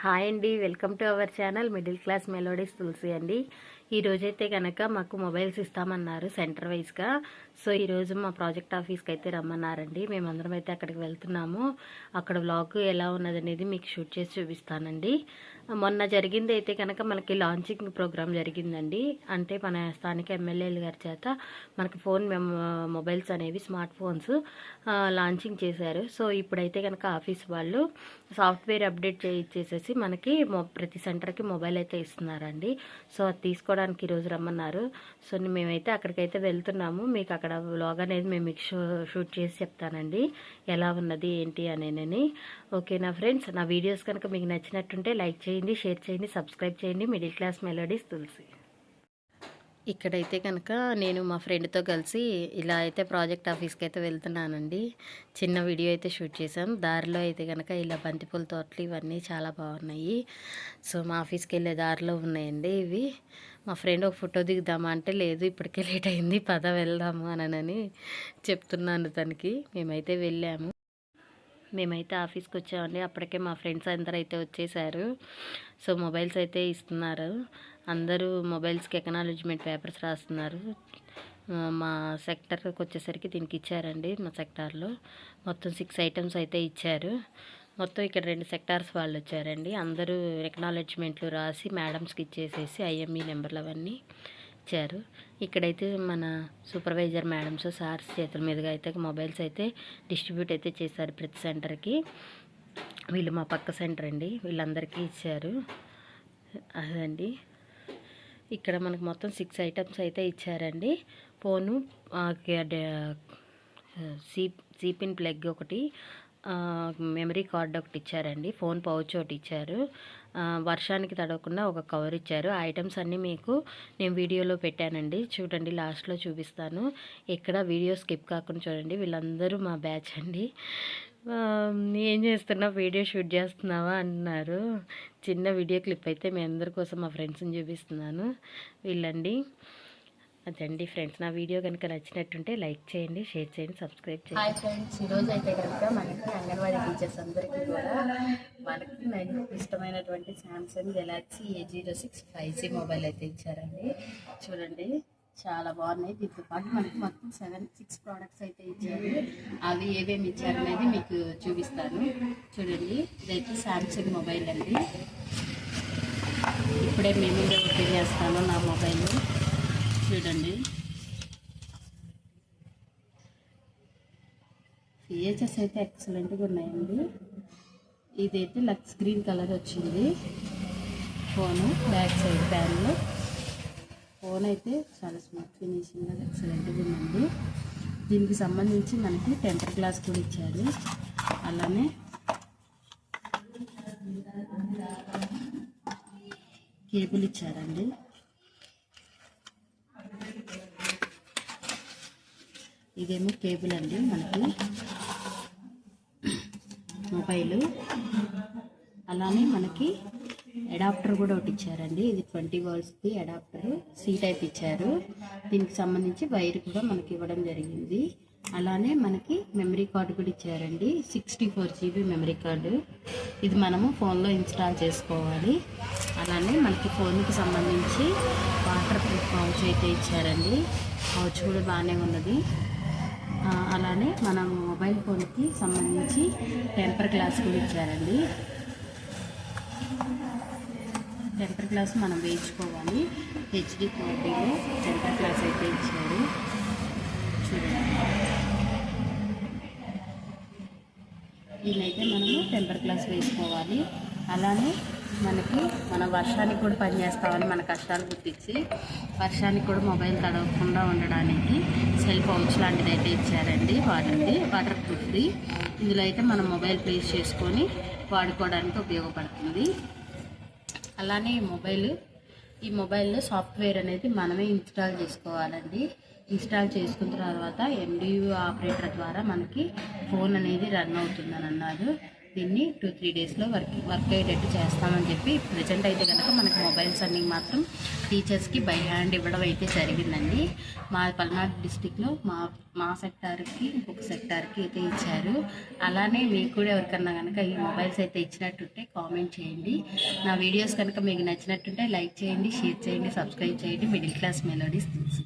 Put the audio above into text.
Hi అండి welcome to our channel middle class melodies Tulasi అండి. ఈ రోజైతే కనుక మాకు మొబైల్స్ ఇస్తామన్నారు సెంటర్ వైజ్గా సో ఈరోజు మా ప్రాజెక్ట్ ఆఫీస్కి అయితే రమ్మన్నారండి. మేమందరం అయితే అక్కడికి వెళ్తున్నాము. అక్కడ వ్లాగ్ ఎలా ఉన్నది అనేది మీకు షూట్ చేసి చూపిస్తానండి. మొన్న జరిగింది అయితే కనుక మనకి లాంచింగ్ ప్రోగ్రామ్ జరిగిందండి. అంటే మన స్థానిక ఎమ్మెల్యేలు గారి చేత మనకి ఫోన్ మొబైల్స్ అనేవి స్మార్ట్ ఫోన్స్ లాంచింగ్ చేశారు. సో ఇప్పుడైతే కనుక ఆఫీస్ వాళ్ళు సాఫ్ట్వేర్ అప్డేట్ చేసేసి మనకి మొ ప్రతి సెంటర్కి మొబైల్ అయితే ఇస్తున్నారండి. సో అది తీసుకోవడానికి ఈరోజు రమ్మన్నారు. సో మేమైతే అక్కడికైతే వెళ్తున్నాము. మీకు అక్కడ వ్లాగ్ అనేది మేము మీకు షూ షూట్ చేసి చెప్తానండి. ఎలా ఉన్నది ఏంటి అనేనని. ఓకేనా ఫ్రెండ్స్ నా వీడియోస్ కనుక మీకు నచ్చినట్టుంటే లైక్ చేయండి షేర్ చేయండి సబ్స్క్రైబ్ చేయండి. Middle class melodies Tulasi. ఇక్కడైతే కనుక నేను మా ఫ్రెండ్తో కలిసి ఇలా అయితే ప్రాజెక్ట్ ఆఫీస్కి అయితే వెళ్తున్నానండి. చిన్న వీడియో అయితే షూట్ చేసాం దారిలో అయితే కనుక ఇలా బంతిపూల తోటలు ఇవన్నీ చాలా బాగున్నాయి. సో మా ఆఫీస్కి వెళ్ళే దారిలో ఉన్నాయండి ఇవి. మా ఫ్రెండ్ ఒక ఫోటో దిగుదామా అంటే లేదు ఇప్పటికే లేట్ అయింది పద వెళ్దాము అనని చెప్తున్నాను తనకి. మేమైతే వెళ్ళాము. మేమైతే ఆఫీస్కి వచ్చామండి అప్పటికే మా ఫ్రెండ్స్ అందరూ అయితే వచ్చేసారు. సో మొబైల్స్ అయితే ఇస్తున్నారు. అందరూ మొబైల్స్కి ఎకనాలజ్మెంట్ పేపర్స్ రాస్తున్నారు. మా సెక్టర్కి వచ్చేసరికి దీనికి ఇచ్చారండి మా సెక్టార్లో. మొత్తం సిక్స్ ఐటమ్స్ అయితే ఇచ్చారు. మొత్తం ఇక్కడ రెండు సెక్టార్స్ వాళ్ళు వచ్చారండి అందరూ ఎక్నాలజ్మెంట్లు రాసి మేడమ్స్కి ఇచ్చేసేసి ఐఎంఈ నెంబర్లు అవన్నీ ఇచ్చారు. ఇక్కడైతే మన సూపర్వైజర్ మేడమ్స్ సార్స్ చేతుల మీదుగా అయితే మొబైల్స్ అయితే డిస్ట్రిబ్యూట్ అయితే చేశారు ప్రతి సెంటర్కి. వీళ్ళు మా పక్క సెంటర్ అండి. వీళ్ళందరికీ ఇచ్చారు. అదండి. ఇక్కడ మనకు మొత్తం సిక్స్ ఐటమ్స్ అయితే ఇచ్చారండి. Phone C C pin plug ఒకటి మెమరీ కార్డ్ ఒకటి ఇచ్చారండి. ఫోన్ పౌచ్ ఒకటి ఇచ్చారు. వర్షానికి తడవకుండా ఒక కవర్ ఇచ్చారు. ఆ ఐటమ్స్ అన్నీ మీకు నేను వీడియోలో పెట్టానండి. చూడండి లాస్ట్లో చూపిస్తాను. ఇక్కడ వీడియో స్కిప్ కాకుండా చూడండి. వీళ్ళందరూ మా బ్యాచ్ అండి. ఏం చేస్తున్నావు? వీడియో షూట్ చేస్తున్నావా? అన్నారు. చిన్న వీడియో క్లిప్ అయితే మీ అందరి కోసం మా ఫ్రెండ్స్ని చూపిస్తున్నాను. వీళ్ళండి. అదండి ఫ్రెండ్స్ నా వీడియో కనుక నచ్చినట్టుంటే లైక్ చేయండి షేర్ చేయండి సబ్స్క్రైబ్ చేయండి. హాయ్ ఫ్రెండ్స్ ఈరోజు అయితే కనుక మనకి అంగన్వాడీ టీచర్స్ అందరికీ కూడా మనకి నాకు ఇష్టమైనటువంటి Samsung Galaxy A zero six five G mobile అయితే ఇచ్చారండి. చూడండి చాలా బాగున్నాయి. దీంతో పాటు మనకి మొత్తం సెవెన్ సిక్స్ ప్రోడక్ట్స్ అయితే ఇచ్చారు. అవి ఏమేమి ఇచ్చారు అనేది మీకు చూపిస్తాను. చూడండి ఇదైతే శాంసంగ్ మొబైల్ అండి. ఇప్పుడే మేము ఓపెన్ చేస్తాను నా మొబైల్ చూడండి. ఫీచర్స్ అయితే ఎక్సలెంట్గా ఉన్నాయండి. ఇదైతే లక్స్ గ్రీన్ కలర్ వచ్చింది. ఫోను బ్యాక్ సైడ్ ప్యాన్లో ఫోన్ అయితే చాలా స్మూత్ ఫినిషింగ్ ఎక్సలెంట్గా ఉందండి. దీనికి సంబంధించి మనకి టెంపర్ గ్లాస్ కూడా ఇచ్చారు. అలానే కేబుల్ ఇచ్చారండి. ఇదేమో కేబుల్ అండి మనకి. మొబైల్. అలానే మనకి అడాప్టర్ కూడా ఒకటి ఇచ్చారండి. ఇది ట్వంటీ వాల్స్ది అడాప్టర్. సీ టైప్ ఇచ్చారు. దీనికి సంబంధించి వైర్ కూడా మనకి ఇవ్వడం జరిగింది. అలానే మనకి మెమరీ కార్డు కూడా ఇచ్చారండి. Sixty four GB memory card. ఇది మనము ఫోన్లో ఇన్స్టాల్ చేసుకోవాలి. అలానే మనకి ఫోన్కి సంబంధించి వాటర్ ప్రూఫ్ పౌచ్ అయితే ఇచ్చారండి. పౌచ్ కూడా బాగానే ఉన్నది. అలానే మనం మొబైల్ ఫోన్కి సంబంధించి టెంపర్ గ్లాస్ కూడా ఇచ్చారండి. టెంపర్ గ్లాస్ మనం వేయించుకోవాలి. హెచ్డి క్వాలిటీలో టెంపర్ గ్లాస్ అయితే ఇచ్చారు. చూడండి. దీనైతే మనము టెంపర్ గ్లాస్ వేసుకోవాలి. అలానే మనకి మన వర్షానికి కూడా పనిచేస్తామని మన కష్టాలు గుర్తించి వర్షానికి కూడా మొబైల్ తడవకుండా ఉండడానికి సెల్ పౌచ్ లాంటిది అయితే ఇచ్చారండి వాటర్ది వాటర్ ప్రూఫ్ది. ఇందులో అయితే మనం మొబైల్ ప్లేస్ చేసుకొని వాడుకోవడానికి ఉపయోగపడుతుంది. అలానే ఈ మొబైల్ ఈ మొబైల్లో సాఫ్ట్వేర్ అనేది మనమే ఇన్స్టాల్ చేసుకోవాలండి. ఇన్స్టాల్ చేసుకున్న తర్వాత ఎండియు ఆపరేటర్ ద్వారా మనకి ఫోన్ అనేది రన్ అవుతుందని అన్నారు. దీన్ని టూ త్రీ డేస్లో వర్క్ వర్క్ అయ్యేటట్టు చేస్తామని చెప్పి ప్రజెంట్ అయితే కనుక మనకు మొబైల్స్ అన్ని మాత్రం టీచర్స్కి బై హ్యాండ్ ఇవ్వడం అయితే జరిగిందండి. మా పల్నాడు డిస్టిక్లో మా మా సెక్టార్కి ఇంకొక సెక్టార్కి అయితే ఇచ్చారు. అలానే మీకు కూడా ఎవరికన్నా కనుక ఈ మొబైల్స్ అయితే ఇచ్చినట్టుంటే కామెంట్ చేయండి. నా వీడియోస్ కనుక మీకు నచ్చినట్టుంటే లైక్ చేయండి షేర్ చేయండి సబ్స్క్రైబ్ చేయండి. Middle class melodies